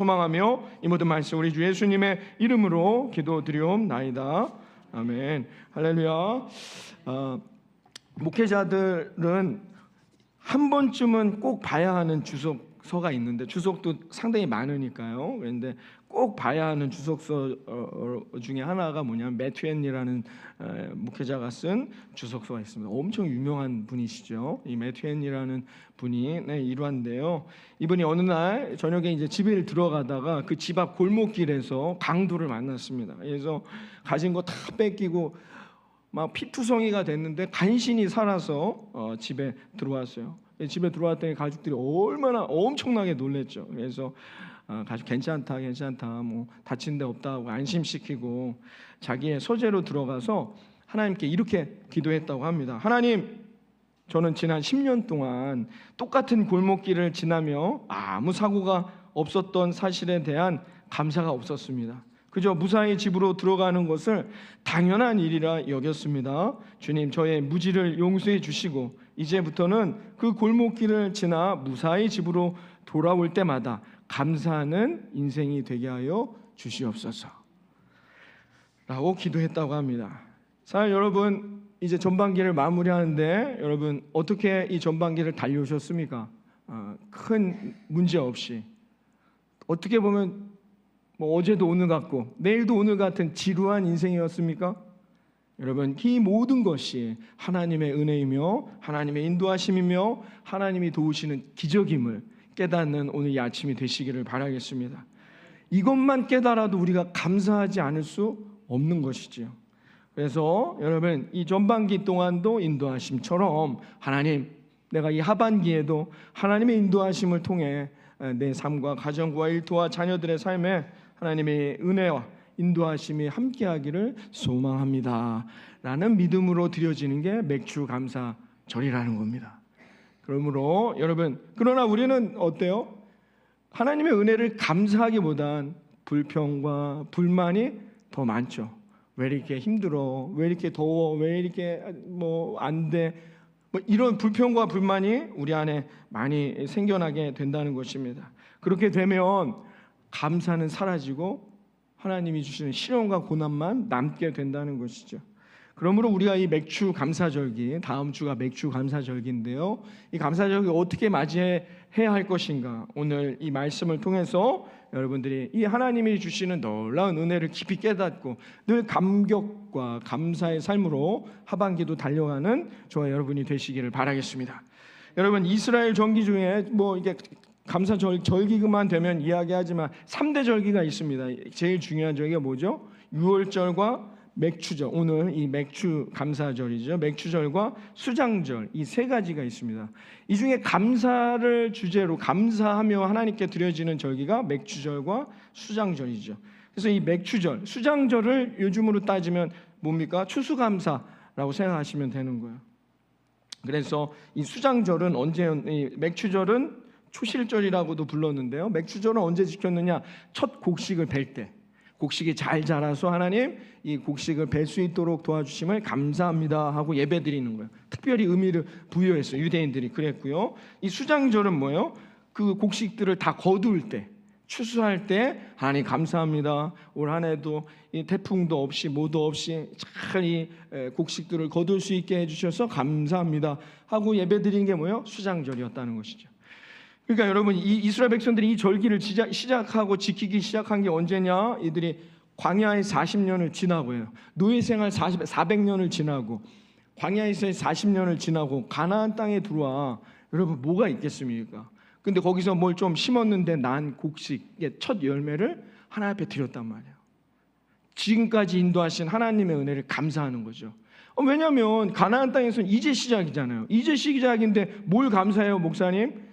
소망하며 이 모든 말씀 우리 주 예수님의 이름으로 기도드리옵나이다. 아멘. 할렐루야. 어, 목회자들은 한 번쯤은 꼭 봐야 하는 주석서가 있는데 주석도 상당히 많으니까요. 그런데 꼭 봐야 하는 주석서 어, 중에 하나가 뭐냐면 매튜엔이라는 에, 목회자가 쓴 주석서가 있습니다. 엄청 유명한 분이시죠. 이 매튜엔이라는 분이 네, 일화인데요. 이분이 어느 날 저녁에 이제 집에 들어가다가 그 집 앞 골목길에서 강도를 만났습니다. 그래서 가진 거 다 뺏기고 막 피투성이가 됐는데 간신히 살아서 어, 집에 들어왔어요. 집에 들어왔더니 가족들이 얼마나 엄청나게 놀랬죠. 그래서 아, 가족 괜찮다, 괜찮다, 뭐 다친 데 없다고 안심시키고 자기의 서재로 들어가서 하나님께 이렇게 기도했다고 합니다. 하나님, 저는 지난 10년 동안 똑같은 골목길을 지나며 아무 사고가 없었던 사실에 대한 감사가 없었습니다. 그저 무사히 집으로 들어가는 것을 당연한 일이라 여겼습니다. 주님, 저의 무지를 용서해 주시고 이제부터는 그 골목길을 지나 무사히 집으로 돌아올 때마다 감사하는 인생이 되게 하여 주시옵소서. 라고 기도했다고 합니다. 자, 여러분 이제 전반기를 마무리하는데 여러분 어떻게 이 전반기를 달려오셨습니까? 어, 큰 문제 없이 어떻게 보면 뭐 어제도 오늘 같고 내일도 오늘 같은 지루한 인생이었습니까? 여러분 이 모든 것이 하나님의 은혜이며 하나님의 인도하심이며 하나님이 도우시는 기적임을 깨닫는 오늘 이 아침이 되시기를 바라겠습니다. 이것만 깨달아도 우리가 감사하지 않을 수 없는 것이지요. 그래서 여러분 이 전반기 동안도 인도하심처럼 하나님 내가 이 하반기에도 하나님의 인도하심을 통해 내 삶과 가정과 일터와 자녀들의 삶에 하나님의 은혜와 인도하심이 함께하기를 소망합니다. 라는 믿음으로 드려지는 게 맥주 감사절이라는 겁니다. 그러므로 여러분 그러나 우리는 어때요? 하나님의 은혜를 감사하기보단 불평과 불만이 더 많죠. 왜 이렇게 힘들어? 왜 이렇게 더워? 왜 이렇게 뭐 안 돼? 뭐 이런 불평과 불만이 우리 안에 많이 생겨나게 된다는 것입니다. 그렇게 되면 감사는 사라지고 하나님이 주시는 시련과 고난만 남게 된다는 것이죠. 그러므로 우리가 이 맥주 감사절기 다음 주가 맥주 감사절기인데요. 이 감사절기 어떻게 맞이해야 할 것인가? 오늘 이 말씀을 통해서 여러분들이 이 하나님이 주시는 놀라운 은혜를 깊이 깨닫고 늘 감격과 감사의 삶으로 하반기도 달려가는 저와 여러분이 되시기를 바라겠습니다. 여러분 이스라엘 정기 중에 뭐 이게 감사 절, 절기만 되면 이야기하지만 3대 절기가 있습니다. 제일 중요한 절기가 뭐죠? 6월절과 맥주절 오늘 이 맥주 감사절이죠. 맥주절과 수장절 이 세 가지가 있습니다. 이 중에 감사를 주제로 감사하며 하나님께 드려지는 절기가 맥주절과 수장절이죠. 그래서 이 맥주절, 수장절을 요즘으로 따지면 뭡니까? 추수감사라고 생각하시면 되는 거예요. 그래서 이 수장절은 언제 이 맥주절은 초실절이라고도 불렀는데요. 맥주절은 언제 지켰느냐? 첫 곡식을 벨 때. 곡식이 잘 자라서 하나님 이 곡식을 뵐 수 있도록 도와주심을 감사합니다 하고 예배 드리는 거예요. 특별히 의미를 부여했어요. 유대인들이 그랬고요. 이 수장절은 뭐예요? 그 곡식들을 다 거둘 때 추수할 때 하나님 감사합니다. 올 한해도 이 태풍도 없이 모도 없이 잘 이 곡식들을 거둘 수 있게 해주셔서 감사합니다 하고 예배드리는 게 뭐예요? 수장절이었다는 것이죠. 그러니까 여러분 이 이스라엘 백성들이 이 절기를 시작하고 지키기 시작한 게 언제냐? 이들이 광야의 40년을 지나고요. 노예 생활 40, 400년을 지나고 광야에서의 40년을 지나고 가나안 땅에 들어와 여러분 뭐가 있겠습니까? 근데 거기서 뭘 좀 심었는데 난 곡식의 첫 열매를 하나 앞에 드렸단 말이에요. 지금까지 인도하신 하나님의 은혜를 감사하는 거죠. 어, 왜냐하면 가나안 땅에서는 이제 시작이잖아요. 이제 시작인데 뭘 감사해요, 목사님?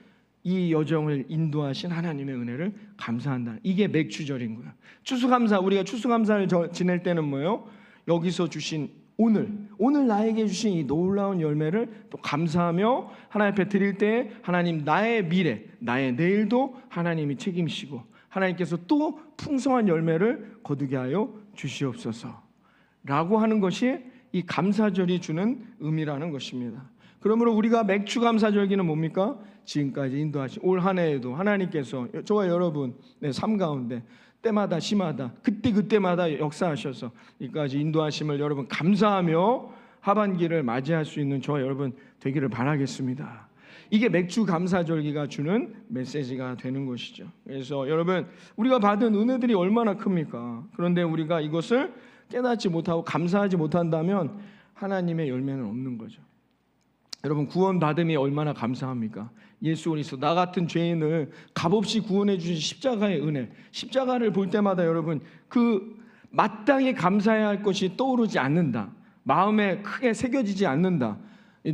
이 여정을 인도하신 하나님의 은혜를 감사한다. 이게 맥주절인 거야. 추수감사 우리가 추수감사를 지낼 때는 뭐예요? 여기서 주신 오늘 오늘 나에게 주신 이 놀라운 열매를 또 감사하며 하나님 앞에 드릴 때 하나님 나의 미래 나의 내일도 하나님이 책임지고 하나님께서 또 풍성한 열매를 거두게 하여 주시옵소서라고 하는 것이 이 감사절이 주는 의미라는 것입니다. 그러므로 우리가 맥주 감사절기는 뭡니까? 지금까지 인도하신 올 한 해에도 하나님께서 저와 여러분 네, 삶 가운데 때마다 시마다 그때 그때마다 역사하셔서 이까지 인도하심을 여러분 감사하며 하반기를 맞이할 수 있는 저와 여러분 되기를 바라겠습니다. 이게 맥주 감사절기가 주는 메시지가 되는 것이죠. 그래서 여러분 우리가 받은 은혜들이 얼마나 큽니까? 그런데 우리가 이것을 깨닫지 못하고 감사하지 못한다면 하나님의 열매는 없는 거죠. 여러분 구원 받음이 얼마나 감사합니까? 예수 그리스도 나 같은 죄인을 값없이 구원해 주신 십자가의 은혜. 십자가를 볼 때마다 여러분 그 마땅히 감사해야 할 것이 떠오르지 않는다. 마음에 크게 새겨지지 않는다.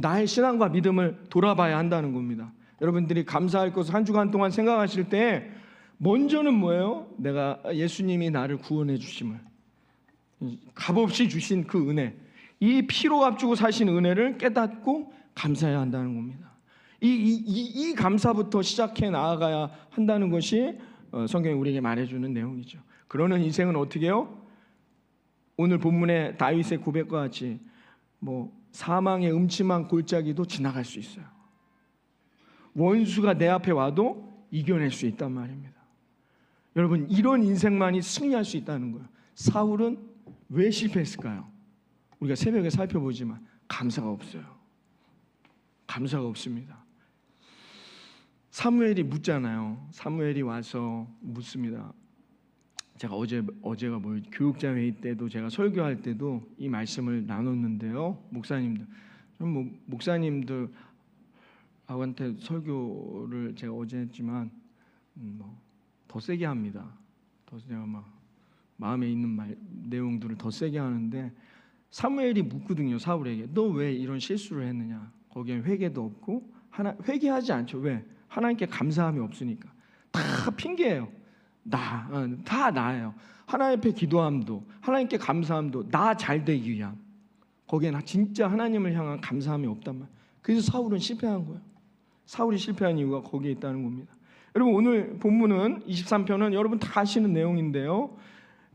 나의 신앙과 믿음을 돌아봐야 한다는 겁니다. 여러분들이 감사할 것을 한 주간 동안 생각하실 때 먼저는 뭐예요? 내가 예수님이 나를 구원해 주심을 값없이 주신 그 은혜, 이 피로 값주고 사신 은혜를 깨닫고 감사해야 한다는 겁니다. 이, 이, 이, 이 감사부터 시작해 나아가야 한다는 것이 어, 성경이 우리에게 말해주는 내용이죠. 그러는 인생은 어떻게 해요? 오늘 본문의 다윗의 고백과 같이 뭐 사망의 음침한 골짜기도 지나갈 수 있어요. 원수가 내 앞에 와도 이겨낼 수 있단 말입니다. 여러분 이런 인생만이 승리할 수 있다는 거예요. 사울은 왜 실패했을까요? 우리가 새벽에 살펴보지만 감사가 없어요. 감사가 없습니다. 사무엘이 묻잖아요. 사무엘이 와서 묻습니다. 제가 어제 어제가 뭐 교육자 회의 때도 제가 설교할 때도 이 말씀을 나눴는데요. 목사님들 뭐 목사님들 하고한테 설교를 제가 어제 했지만 음, 뭐더 세게 합니다. 더 제가 막 마음에 있는 말 내용들을 더 세게 하는데 사무엘이 묻거든요. 사울에게 너 왜 이런 실수를 했느냐? 거기에 회개도 없고 하나 회개하지 않죠. 왜? 하나님께 감사함이 없으니까 다 핑계예요. 나, 어, 다 나예요. 하나님 앞에 기도함도 하나님께 감사함도 나 잘 되기 위함. 거기에 진짜 하나님을 향한 감사함이 없단 말. 그래서 사울은 실패한 거예요. 사울이 실패한 이유가 거기에 있다는 겁니다. 여러분 오늘 본문은 23편은 여러분 다 아시는 내용인데요.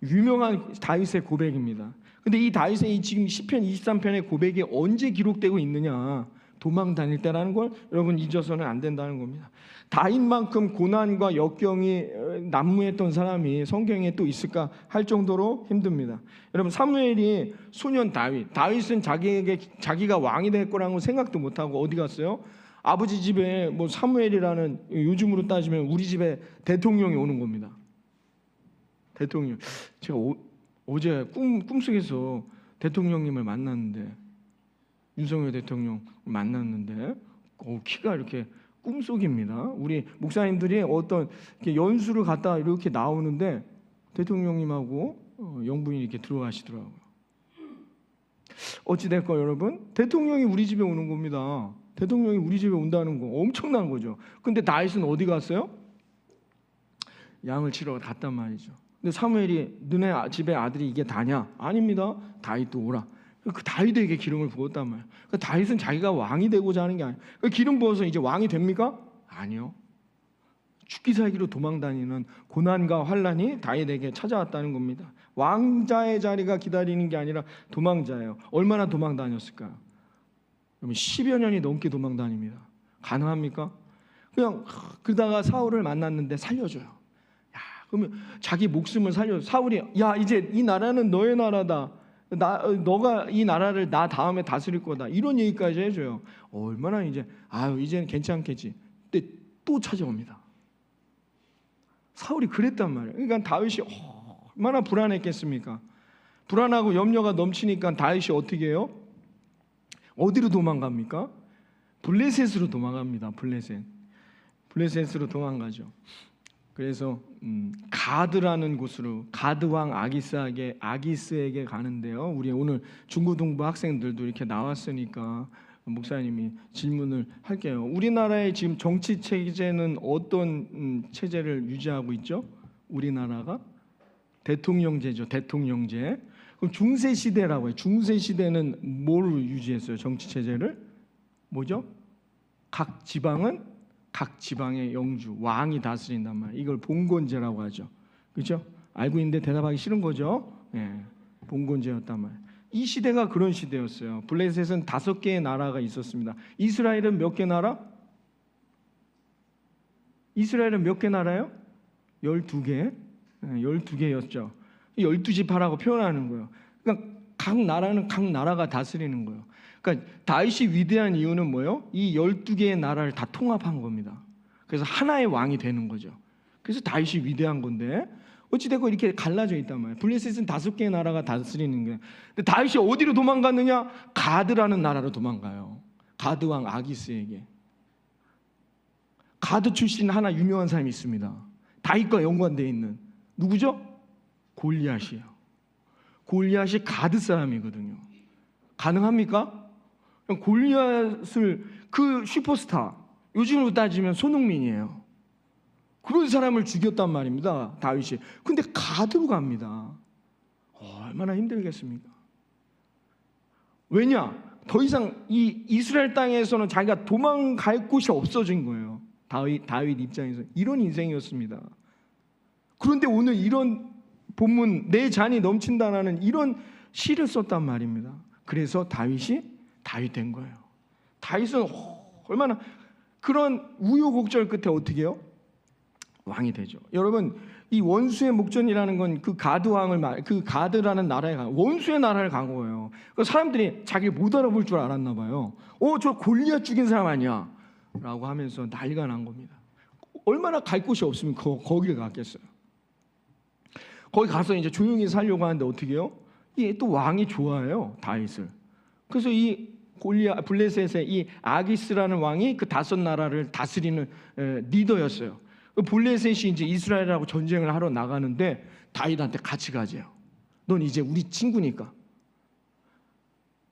유명한 다윗의 고백입니다. 근데 이 다윗의 이 지금 시편 23편의 고백이 언제 기록되고 있느냐? 도망 다닐 때라는 걸 여러분 잊어서는 안 된다는 겁니다. 다윗만큼 고난과 역경이 난무했던 사람이 성경에 또 있을까 할 정도로 힘듭니다. 여러분 사무엘이 소년 다윗, 다윗은 자기에게 자기가 왕이 될 거라는 생각도 못 하고 어디 갔어요? 아버지 집에 뭐 사무엘이라는 요즘으로 따지면 우리 집에 대통령이 오는 겁니다. 대통령. 제가 오, 어제 꿈 꿈속에서 대통령님을 만났는데 윤석열 대통령 만났는데 어, 키가 이렇게 꿈속입니다. 우리 목사님들이 어떤 연수를 갔다 이렇게 나오는데 대통령님하고 어, 영부인이 이렇게 들어가시더라고요. 어찌 될까 여러분? 대통령이 우리 집에 오는 겁니다. 대통령이 우리 집에 온다는 거 엄청난 거죠. 근데 다윗은 어디 갔어요? 양을 치러 갔단 말이죠. 근데 사무엘이 너네 집에 아들이 이게 다냐? 아닙니다. 다윗도 오라. 그 다윗에게 기름을 부었단 말이에요. 그 다윗은 자기가 왕이 되고자 하는 게 아니에요. 그 기름 부어서 이제 왕이 됩니까? 아니요. 죽기 살기로 도망다니는 고난과 환란이 다윗에게 찾아왔다는 겁니다. 왕자의 자리가 기다리는 게 아니라 도망자예요. 얼마나 도망다녔을까요? 그러면 10여 년이 넘게 도망다닙니다. 가능합니까? 그냥 그러다가 사울을 만났는데 살려줘요. 야, 그러면 자기 목숨을 살려 사울이 야 이제 이 나라는 너의 나라다. 나 너가 이 나라를 나 다음에 다스릴 거다. 이런 얘기까지 해줘요. 얼마나 이제 아유 이제는 괜찮겠지. 근데 또 찾아옵니다. 사울이 그랬단 말이에요. 그러니까 다윗이 얼마나 불안했겠습니까? 불안하고 염려가 넘치니까 다윗이 어떻게 해요? 어디로 도망갑니까? 블레셋으로 도망갑니다. 블레셋. 블레셋으로 도망가죠. 그래서 음, 가드라는 곳으로 가드 왕 아기스에게 아기스에게 가는데요. 우리 오늘 중고등부 학생들도 이렇게 나왔으니까 목사님이 질문을 할게요. 우리나라의 지금 정치 체제는 어떤 음, 체제를 유지하고 있죠? 우리나라가 대통령제죠. 대통령제. 그럼 중세 시대라고 해요. 중세 시대는 뭘 유지했어요? 정치 체제를 뭐죠? 각 지방은 각 지방의 영주 왕이 다스린단 말이에요. 이걸 봉건제라고 하죠. 그렇죠? 알고 있는데 대답하기 싫은 거죠. 예. 봉건제였단 말이에요. 이 시대가 그런 시대였어요. 블레셋은 다섯 개의 나라가 있었습니다. 이스라엘은 몇 개 나라? 이스라엘은 몇 개 나라요? 12개. 12개였죠. 12지파라고 표현하는 거예요. 그러니까 각 나라는 각 나라가 다스리는 거예요. 그러니까 다윗이 위대한 이유는 뭐예요? 이 12개의 나라를 다 통합한 겁니다. 그래서 하나의 왕이 되는 거죠. 그래서 다윗이 위대한 건데 어찌됐건 이렇게 갈라져 있단 말이에요. 블레셋은 다섯 개의 나라가 다스리는 거예요. 근데 다윗이 어디로 도망갔느냐? 가드라는 나라로 도망가요. 가드 왕 아기스에게. 가드 출신 하나 유명한 사람이 있습니다. 다윗과 연관되어 있는 누구죠? 골리앗이에요. 골리앗이 가드 사람이거든요. 가능합니까? 골리앗을 그 슈퍼스타 요즘으로 따지면 손흥민이에요. 그런 사람을 죽였단 말입니다. 다윗이. 근데 가드로 갑니다. 어, 얼마나 힘들겠습니까? 왜냐? 더 이상 이 이스라엘 땅에서는 자기가 도망갈 곳이 없어진 거예요. 다윗 다윗 입장에서 이런 인생이었습니다. 그런데 오늘 이런 본문 내 잔이 넘친다라는 이런 시를 썼단 말입니다. 그래서 다윗이 다윗 된 거예요. 다윗은 얼마나 그런 우여곡절 끝에 어떻게 해요? 왕이 되죠. 여러분 이 원수의 목전이라는 건 그 가드 왕을 말, 그 가드라는 나라에 간 원수의 나라를 간 거예요. 그 사람들이 자기를 못 알아볼 줄 알았나 봐요. 어, 저 골리앗 죽인 사람 아니야? 라고 하면서 난리가 난 겁니다. 얼마나 갈 곳이 없으면 거, 거기를 갔겠어요. 거기 가서 이제 조용히 살려고 하는데 어떻게 해요? 이또 왕이 좋아해요 다윗을. 그래서 이 골리아 블레셋의 이 아기스라는 왕이 그 다섯 나라를 다스리는 에, 리더였어요. 그 블레셋이 이제 이스라엘하고 전쟁을 하러 나가는데 다윗한테 같이 가재요. 넌 이제 우리 친구니까.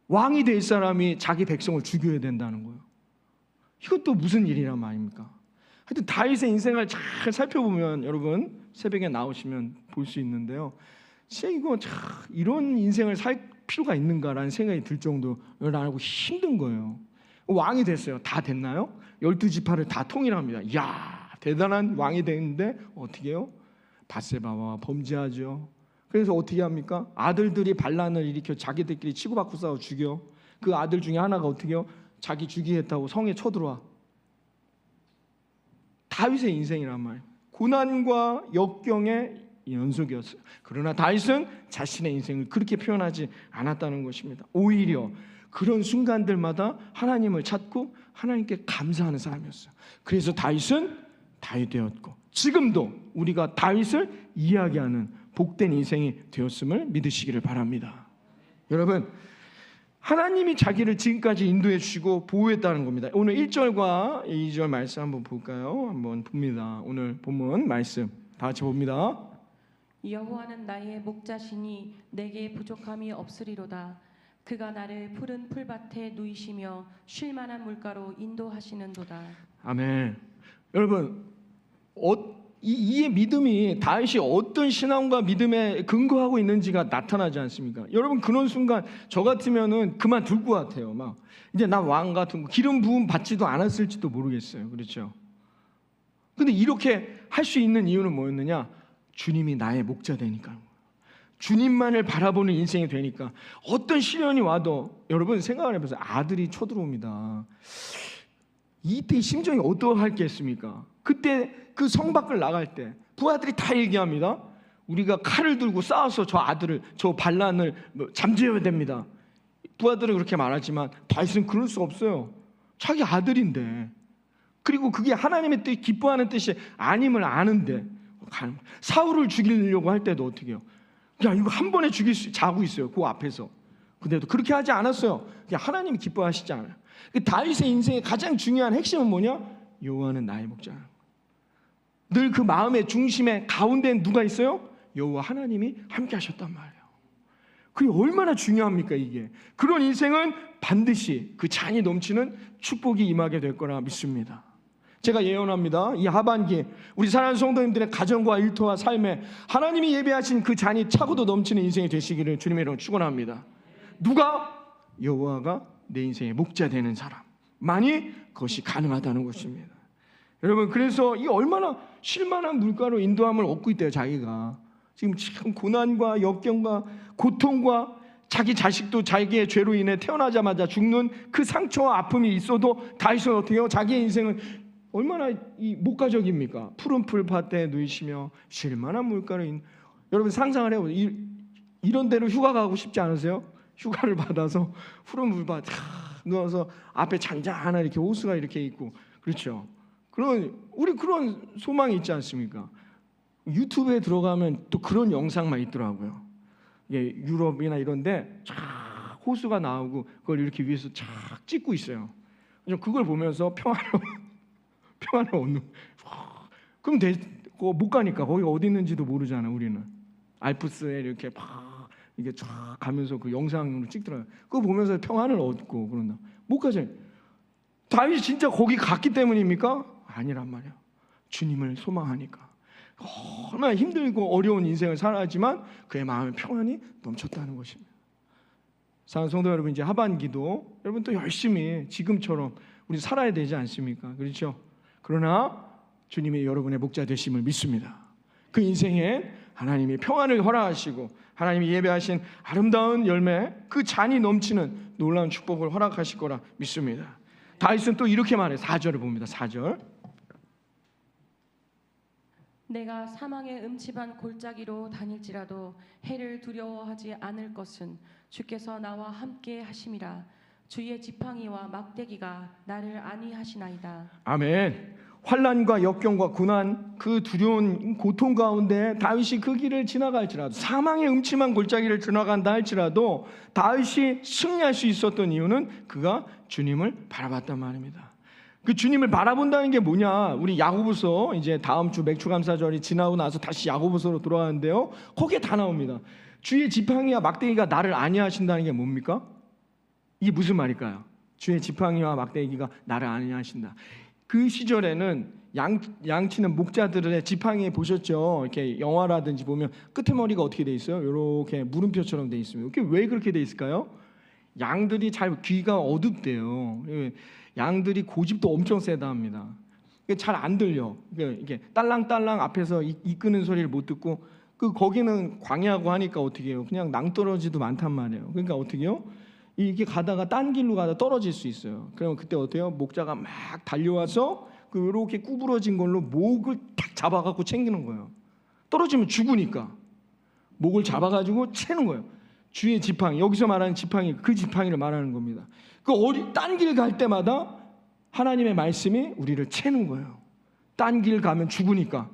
왕이 될 사람이 자기 백성을 죽여야 된다는 거예요. 이것도 무슨 일이란 말입니까? 하여튼 다윗의 인생을 잘 살펴보면 여러분 새벽에 나오시면 볼 수 있는데요. 진짜 이거 참 이런 인생을 살 필요가 있는가라는 생각이 들 정도로 나고 힘든 거예요. 왕이 됐어요. 다 됐나요? 열두 지파를 다 통일합니다. 이야 대단한 왕이 됐는데 어떻게 해요? 바세바와 범죄하죠. 그래서 어떻게 합니까? 아들들이 반란을 일으켜 자기들끼리 치고받고 싸워 죽여. 그 아들 중에 하나가 어떻게 해요? 자기 죽이겠다고 성에 쳐들어와. 다윗의 인생이란 말이에요. 고난과 역경의 연속이었어요. 그러나 다윗은 자신의 인생을 그렇게 표현하지 않았다는 것입니다. 오히려 그런 순간들마다 하나님을 찾고 하나님께 감사하는 사람이었어요. 그래서 다윗은 다윗 되었고 지금도 우리가 다윗을 이야기하는 복된 인생이 되었음을 믿으시기를 바랍니다. 여러분 하나님이 자기를 지금까지 인도해 주시고 보호했다는 겁니다. 오늘 1절과 2절 말씀 한번 볼까요? 한번 봅니다. 오늘 본문 말씀 다 같이 봅니다. 여호와는 나의 목자시니 내게 부족함이 없으리로다. 그가 나를 푸른 풀밭에 누이시며 쉴 만한 물가로 인도하시는도다. 아멘. 여러분, 어, 이, 이의 믿음이 다윗이 어떤 신앙과 믿음에 근거하고 있는지가 나타나지 않습니까? 여러분 그런 순간 저 같으면은 그만 둘 것 같아요. 막 이제 나 왕 같은 거 기름 부음 받지도 않았을지도 모르겠어요. 그렇죠? 근데 이렇게 할 수 있는 이유는 뭐였느냐? 주님이 나의 목자 되니까. 주님만을 바라보는 인생이 되니까 어떤 시련이 와도 여러분 생각을 해보세요. 아들이 쳐들어옵니다. 이때 심정이 어떠할겠습니까? 그때 그 성 밖을 나갈 때 부하들이 다 얘기합니다. 우리가 칼을 들고 싸워서 저 아들을 저 반란을 뭐 잠재워야 됩니다. 부하들은 그렇게 말하지만 다윗은 그럴 수 없어요. 자기 아들인데 그리고 그게 하나님의 뜻 기뻐하는 뜻이 아님을 아는데 사울을 죽이려고 할 때도 어떻게 해요? 야 이거 한 번에 죽일 수 자고 있어요. 그 앞에서. 근데도 그렇게 하지 않았어요. 그냥 하나님이 기뻐하시지 않아요. 그 다윗의 인생의 가장 중요한 핵심은 뭐냐? 여호와는 나의 목자. 늘그 마음의 중심에 가운데 누가 있어요? 여호와 하나님이 함께 하셨단 말이에요. 그게 얼마나 중요합니까 이게? 그런 인생은 반드시 그 잔이 넘치는 축복이 임하게 될 거라 믿습니다. 제가 예언합니다. 이 하반기 우리 사랑하는 성도님들의 가정과 일터와 삶에 하나님이 예배하신 그 잔이 차고도 넘치는 인생이 되시기를 주님의 이름으로 축원합니다. 누가 여호와가 내 인생의 목자 되는 사람만이 그것이 가능하다는 것입니다. 여러분 그래서 이 얼마나 실만한 물가로 인도함을 얻고 있대요 자기가 지금 참 고난과 역경과 고통과 자기 자식도 자기의 죄로 인해 태어나자마자 죽는 그 상처와 아픔이 있어도 다윗은 어떻게 해요? 자기의 인생은 얼마나 이 목가적입니까? 푸른 풀밭에 누이시며 쉴만한 물가를 여러분 상상을 해요. 이, 이런 데로 휴가 가고 싶지 않으세요? 휴가를 받아서 푸른 탁 누워서 앞에 잔잔한 이렇게 호수가 이렇게 있고 그렇죠. 그런 우리 그런 소망이 있지 않습니까? 유튜브에 들어가면 또 그런 영상만 있더라고요. 예, 유럽이나 이런데 쫙 호수가 나오고 그걸 이렇게 위에서 쫙 찍고 있어요. 좀 그걸 보면서 평화를 평화를 얻는. 그럼 돼, 그거 못 가니까 거기가 어디 있는지도 모르잖아 우리는. 알프스에 이렇게 막 이게 쫙 가면서 그 영상으로 찍더라고요. 그거 보면서 평안을 얻고 그런다. 못 가죠. 다윗이 진짜 거기 갔기 때문입니까? 아니란 말이야. 주님을 소망하니까. 얼마나 힘들고 어려운 인생을 살았지만 그의 마음에 평안이 넘쳤다는 것입니다. 사랑하는 성도 여러분 이제 하반기도 여러분 또 열심히 지금처럼 우리 살아야 되지 않습니까? 그렇죠? 그러나 주님이 여러분의 목자 되심을 믿습니다. 그 인생에 하나님이 평안을 허락하시고 하나님이 예배하신 아름다운 열매 그 잔이 넘치는 놀라운 축복을 허락하실 거라 믿습니다. 다윗은 또 이렇게 말해 4절을 봅니다. 4절. 내가 사망의 음침한 골짜기로 다닐지라도 해를 두려워하지 않을 것은 주께서 나와 함께 하심이라 주의 지팡이와 막대기가 나를 안위하시나이다. 아멘. 환란과 역경과 고난 그 두려운 고통 가운데 다윗이 그 길을 지나갈지라도 사망의 음침한 골짜기를 지나간다 할지라도 다윗이 승리할 수 있었던 이유는 그가 주님을 바라봤단 말입니다. 그 주님을 바라본다는 게 뭐냐? 우리 야고보서 이제 다음 주 맥주 감사절이 지나고 나서 다시 야고보서로 돌아가는데요. 거기에 다 나옵니다. 주의 지팡이와 막대기가 나를 안위하신다는 게 뭡니까? 이게 무슨 말일까요? 주의 지팡이와 막대기가 나를 안위하신다. 그 시절에는 양 양치는 목자들의 지팡이 보셨죠? 이렇게 영화라든지 보면 끝에 머리가 어떻게 돼 있어요? 이렇게 물음표처럼 돼 있습니다. 이게 왜 그렇게 돼 있을까요? 양들이 잘 귀가 어둡대요. 예, 양들이 고집도 엄청 세다 합니다. 잘 안 들려. 이게- 딸랑딸랑 앞에서 이- 이끄는 소리를 못 듣고 그 거기는 광야고 하니까 어떻게 해요? 그냥 낭떠러지도 많단 말이에요. 그러니까 어떻게 해요? 이게 가다가 딴 길로 가다 떨어질 수 있어요. 그러면 그때 어때요? 목자가 막 달려와서 그 이렇게 구부러진 걸로 목을 탁 잡아갖고 챙기는 거예요. 떨어지면 죽으니까 목을 잡아가지고 채는 거예요. 주의 지팡이 여기서 말하는 지팡이 그 지팡이를 말하는 겁니다. 그 어디 딴 길 갈 때마다 하나님의 말씀이 우리를 채는 거예요. 딴 길 가면 죽으니까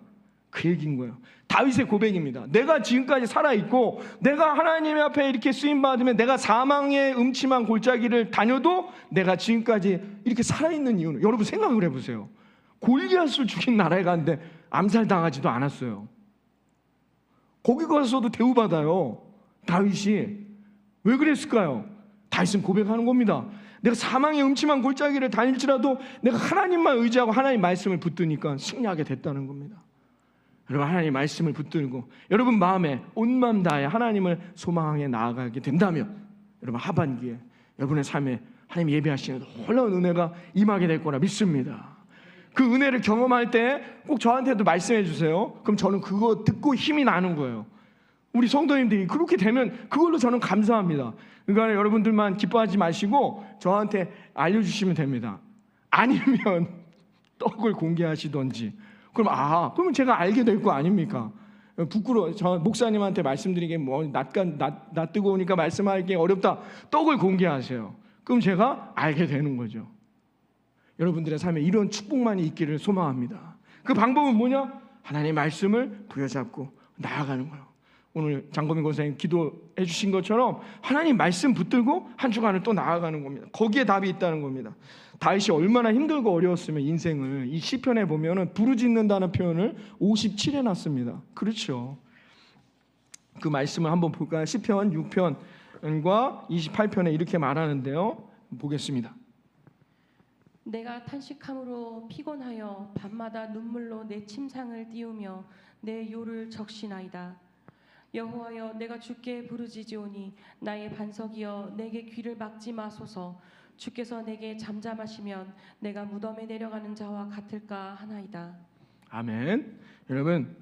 그 얘기인 거예요. 다윗의 고백입니다. 내가 지금까지 살아 있고 내가 하나님의 앞에 이렇게 쓰임 받으면 내가 사망의 음침한 골짜기를 다녀도 내가 지금까지 이렇게 살아 있는 이유는 여러분 생각을 해보세요. 골리앗을 죽인 나라에 갔는데 암살 당하지도 않았어요. 거기 가서도 대우받아요. 다윗이 왜 그랬을까요? 다윗은 고백하는 겁니다. 내가 사망의 음침한 골짜기를 다닐지라도 내가 하나님만 의지하고 하나님 말씀을 붙드니까 승리하게 됐다는 겁니다. 여러분 하나님 말씀을 붙들고 여러분 마음에 온 마음 다해 하나님을 소망하게 나아가게 된다면 여러분 하반기에 여러분의 삶에 하나님 예배하시는 놀라운 은혜가 임하게 될 거라 믿습니다. 그 은혜를 경험할 때 꼭 저한테도 말씀해 주세요. 그럼 저는 그거 듣고 힘이 나는 거예요. 우리 성도님들이 그렇게 되면 그걸로 저는 감사합니다. 그러니까 여러분들만 기뻐하지 마시고 저한테 알려주시면 됩니다. 아니면 떡을 공개하시던지. 그럼 아, 그러면 제가 알게 될 거 아닙니까? 부끄러. 저 목사님한테 말씀드리기 뭐 낯가 낯, 낯 뜨거우니까 말씀하기 어렵다. 떡을 공개하세요. 그럼 제가 알게 되는 거죠. 여러분들의 삶에 이런 축복만이 있기를 소망합니다. 그 방법은 뭐냐? 하나님의 말씀을 부여잡고 나아가는 거예요. 오늘 장고민 권사님 기도해 주신 것처럼 하나님 말씀 붙들고 한 주간을 또 나아가는 겁니다. 거기에 답이 있다는 겁니다. 다윗이 얼마나 힘들고 어려웠으면 인생을 이 시편에 보면은 부르짖는다는 표현을 57에 놨습니다. 그렇죠. 그 말씀을 한번 볼까요? 시편 6편과 28편에 이렇게 말하는데요. 보겠습니다. 내가 탄식함으로 피곤하여 밤마다 눈물로 내 침상을 띄우며 내 요를 적시나이다. 여호와여 내가 주께 부르짖으오니 나의 반석이여 내게 귀를 막지 마소서 주께서 내게 잠잠하시면 내가 무덤에 내려가는 자와 같을까 하나이다. 아멘. 여러분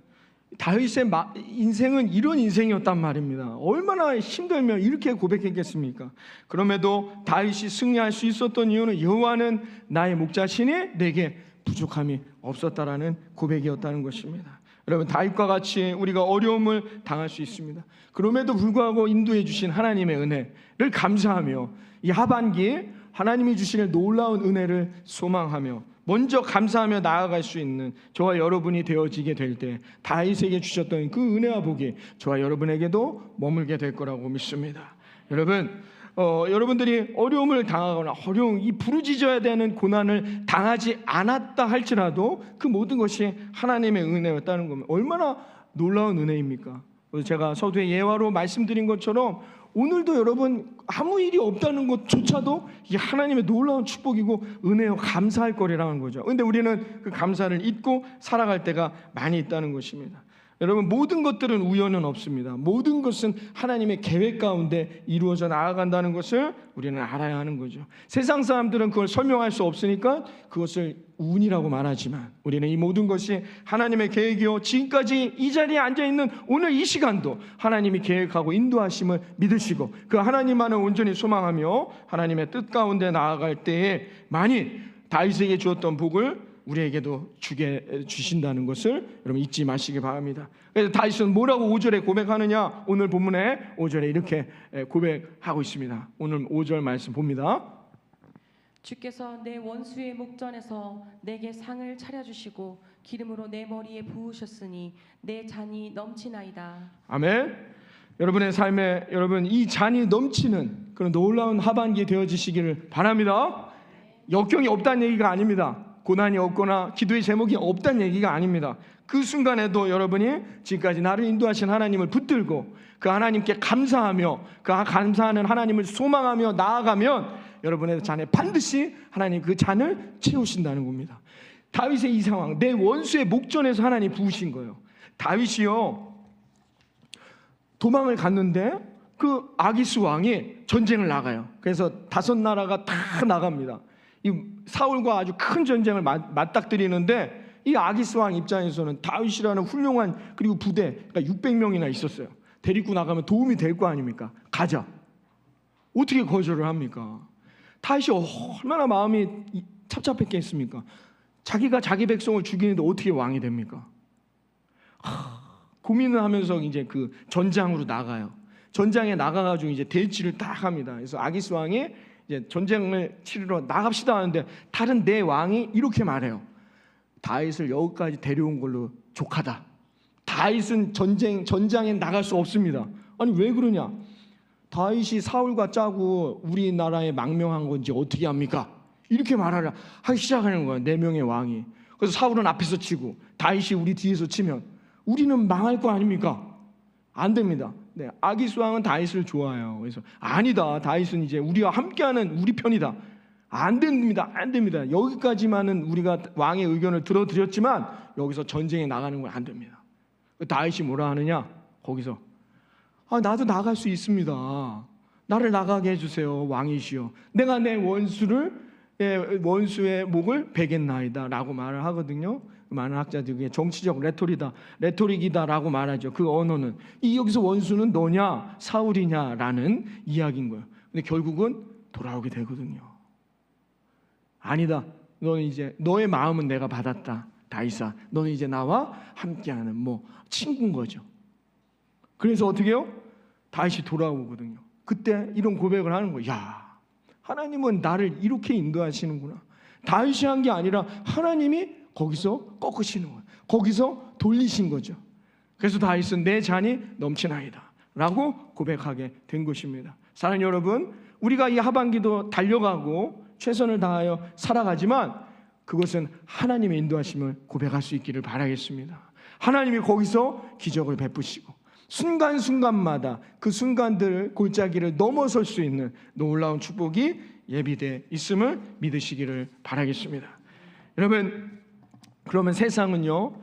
다윗의 마- 인생은 이런 인생이었단 말입니다. 얼마나 힘들면 이렇게 고백했겠습니까? 그럼에도 다윗이 승리할 수 있었던 이유는 여호와는 나의 목자시니 내게 부족함이 없었다라는 고백이었다는 것입니다. 여러분 다윗과 같이 우리가 어려움을 당할 수 있습니다. 그럼에도 불구하고 인도해 주신 하나님의 은혜를 감사하며 이 하반기 하나님이 주시는 놀라운 은혜를 소망하며 먼저 감사하며 나아갈 수 있는 저와 여러분이 되어지게 될 때 다윗에게 주셨던 그 은혜와 복이 저와 여러분에게도 머물게 될 거라고 믿습니다. 여러분 어, 여러분들이 어려움을 당하거나 어려움 이 부르짖어야 되는 고난을 당하지 않았다 할지라도 그 모든 것이 하나님의 은혜였다는 겁니다. 얼마나 놀라운 은혜입니까? 제가 서두에 예화로 말씀드린 것처럼 오늘도 여러분 아무 일이 없다는 것조차도 이 하나님의 놀라운 축복이고 은혜요 감사할 거리라는 거죠. 근데 우리는 그 감사를 잊고 살아갈 때가 많이 있다는 것입니다. 여러분 모든 것들은 우연은 없습니다. 모든 것은 하나님의 계획 가운데 이루어져 나아간다는 것을 우리는 알아야 하는 거죠. 세상 사람들은 그걸 설명할 수 없으니까 그것을 운이라고 말하지만 우리는 이 모든 것이 하나님의 계획이요 지금까지 이 자리에 앉아 있는 오늘 이 시간도 하나님이 계획하고 인도하심을 믿으시고 그 하나님만을 온전히 소망하며 하나님의 뜻 가운데 나아갈 때에 많이 다윗에게 주었던 복을 우리에게도 주게 주신다는 것을 여러분 잊지 마시기 바랍니다. 그래서 다윗은 뭐라고 5절에 고백하느냐? 오늘 본문에 5절에 이렇게 고백하고 있습니다. 오늘 5절 말씀 봅니다. 주께서 내 원수의 목전에서 내게 상을 차려 주시고 기름으로 내 머리에 부으셨으니 내 잔이 넘치나이다. 아멘. 여러분의 삶에 여러분 이 잔이 넘치는 그런 놀라운 하반기 되어지시기를 바랍니다. 역경이 없다는 얘기가 아닙니다. 고난이 없거나 기도의 제목이 없다는 얘기가 아닙니다. 그 순간에도 여러분이 지금까지 나를 인도하신 하나님을 붙들고 그 하나님께 감사하며 그 감사하는 하나님을 소망하며 나아가면 여러분의 잔에 반드시 하나님 그 잔을 채우신다는 겁니다. 다윗의 이 상황, 내 원수의 목전에서 하나님 부으신 거예요. 다윗이요 도망을 갔는데 그 아기스 왕이 전쟁을 나가요. 그래서 다섯 나라가 다 나갑니다. 이 사울과 아주 큰 전쟁을 맞- 맞닥뜨리는데 이 아기스 왕 입장에서는 다윗이라는 훌륭한 그리고 부대 그러니까 600명이나 있었어요. 데리고 나가면 도움이 될 거 아닙니까? 가자. 어떻게 거절을 합니까? 다윗이 얼마나 마음이 이- 찹찹했겠습니까? 자기가 자기 백성을 죽이는데 어떻게 왕이 됩니까? 하, 고민을 하면서 이제 그 전장으로 나가요. 전장에 나가가지고 이제 대치를 딱 합니다. 그래서 아기스 왕이 이제 전쟁을 치르러 나갑시다 하는데 다른 내 왕이 이렇게 말해요. 다윗을 여기까지 데려온 걸로 족하다. 다윗은 전쟁 전장에 나갈 수 없습니다. 아니 왜 그러냐? 다윗이 사울과 짜고 우리나라에 망명한 건지 어떻게 합니까? 이렇게 말하라 하기 시작하는 거야 네 명의 왕이. 그래서 사울은 앞에서 치고 다윗이 우리 뒤에서 치면 우리는 망할 거 아닙니까? 안 됩니다. 네, 아기스 왕은 다윗을 좋아해요. 그래서 아니다. 다윗은 이제 우리와 함께하는 우리 편이다. 안 됩니다. 안 됩니다. 여기까지만은 우리가 왕의 의견을 들어드렸지만 여기서 전쟁에 나가는 건 안 됩니다. 다윗이 뭐라 하느냐? 거기서 아, 나도 나갈 수 있습니다. 나를 나가게 해주세요, 왕이시여. 내가 내 원수를 예, 원수의 목을 베겠나이다라고 말을 하거든요. 많은 학자들이 정치적 레토리다, 레토릭이다라고 말하죠. 그 언어는 이 여기서 원수는 너냐, 사울이냐라는 이야기인 거예요. 근데 결국은 돌아오게 되거든요. 아니다. 너는 이제 너의 마음은 내가 받았다. 다이사. 너는 이제 나와 함께하는 뭐 친구인 거죠. 그래서 어떻게 해요? 다시 돌아오거든요. 그때 이런 고백을 하는 거예요. 야, 하나님은 나를 이렇게 인도하시는구나. 다윗이 한 게 아니라 하나님이 거기서 꺾으시는 거예요. 거기서 돌리신 거죠. 그래서 다윗은 내 잔이 넘치나이다. 라고 고백하게 된 것입니다. 사랑하는 여러분, 우리가 이 하반기도 달려가고 최선을 다하여 살아가지만 그것은 하나님의 인도하심을 고백할 수 있기를 바라겠습니다. 하나님이 거기서 기적을 베푸시고 순간순간마다 그 순간들 골짜기를 넘어설 수 있는 놀라운 축복이 예비돼 있음을 믿으시기를 바라겠습니다. 여러분 그러면 세상은요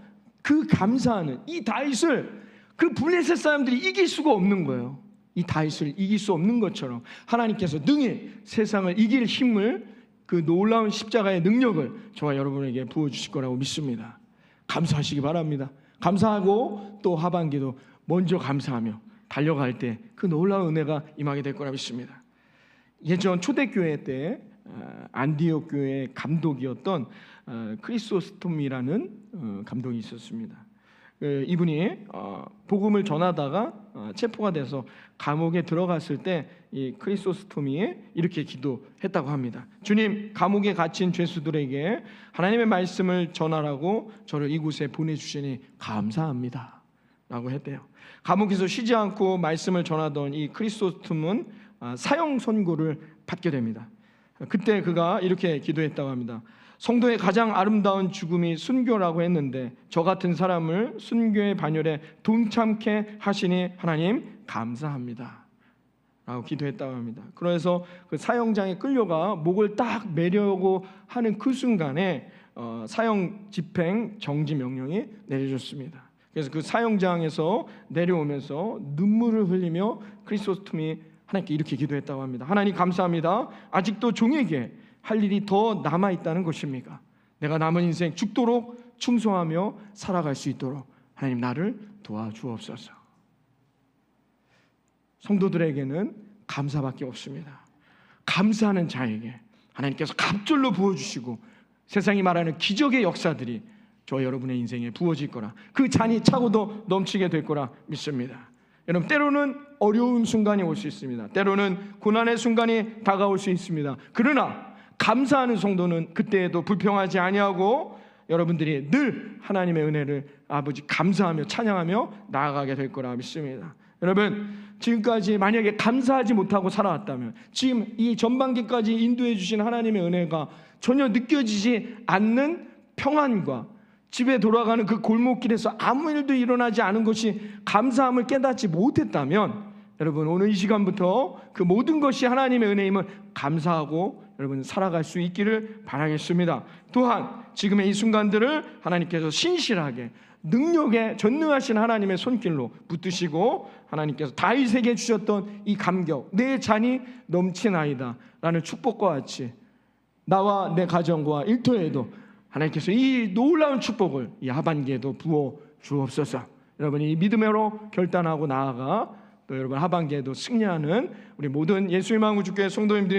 그 감사하는 이 다윗을 그 블레셋 사람들이 이길 수가 없는 거예요. 이 다윗을 이길 수 없는 것처럼 하나님께서 능히 세상을 이길 힘을 그 놀라운 십자가의 능력을 저와 여러분에게 부어 주실 거라고 믿습니다. 감사하시기 바랍니다. 감사하고 또 하반기도 먼저 감사하며 달려갈 때 그 놀라운 은혜가 임하게 될 거라 믿습니다. 예전 초대교회 때 어, 안디옥 교회 감독이었던 어, 크리소스톰이라는 어, 감독이 있었습니다. 그 이분이 어, 복음을 전하다가 어, 체포가 돼서 감옥에 들어갔을 때 이 크리소스톰이 이렇게 기도했다고 합니다. 주님 감옥에 갇힌 죄수들에게 하나님의 말씀을 전하라고 저를 이곳에 보내주시니 감사합니다. 라고 했대요. 감옥에서 쉬지 않고 말씀을 전하던 이 크리소스톰은 아, 사형 선고를 받게 됩니다. 그때 그가 이렇게 기도했다고 합니다. 성도의 가장 아름다운 죽음이 순교라고 했는데 저 같은 사람을 순교의 반열에 동참케 하시니 하나님 감사합니다. 라고 기도했다고 합니다. 그래서 그 사형장에 끌려가 목을 딱 매려고 하는 그 순간에 어, 사형 집행 정지 명령이 내려졌습니다. 그래서 그 사형장에서 내려오면서 눈물을 흘리며 크리스토스톰이 하나님께 이렇게 기도했다고 합니다. 하나님 감사합니다. 아직도 종에게 할 일이 더 남아 있다는 것입니까? 내가 남은 인생 죽도록 충성하며 살아갈 수 있도록 하나님 나를 도와주옵소서. 성도들에게는 감사밖에 없습니다. 감사하는 자에게 하나님께서 갑절로 부어주시고 세상이 말하는 기적의 역사들이 저 여러분의 인생에 부어질 거라 그 잔이 차고도 넘치게 될 거라 믿습니다. 여러분 때로는 어려운 순간이 올 수 있습니다. 때로는 고난의 순간이 다가올 수 있습니다. 그러나 감사하는 성도는 그때에도 불평하지 아니하고 여러분들이 늘 하나님의 은혜를 아버지 감사하며 찬양하며 나아가게 될 거라 믿습니다. 여러분 지금까지 만약에 감사하지 못하고 살아왔다면 지금 이 전반기까지 인도해 주신 하나님의 은혜가 전혀 느껴지지 않는 평안과 집에 돌아가는 그 골목길에서 아무 일도 일어나지 않은 것이 감사함을 깨닫지 못했다면 여러분 오늘 이 시간부터 그 모든 것이 하나님의 은혜임을 감사하고 여러분 살아갈 수 있기를 바라겠습니다. 또한 지금의 이 순간들을 하나님께서 신실하게 능력에 전능하신 하나님의 손길로 붙드시고 하나님께서 다윗에게 주셨던 이 감격 내 잔이 넘치나이다라는 축복과 같이 나와 내 가정과 일터에도 하나님께서 이 놀라운 축복을 이 하반기에도 부어 주옵소서. 여러분이 이 믿음으로 결단하고 나아가 또 여러분 하반기에도 승리하는 우리 모든 예수의 구주교회 성도님들이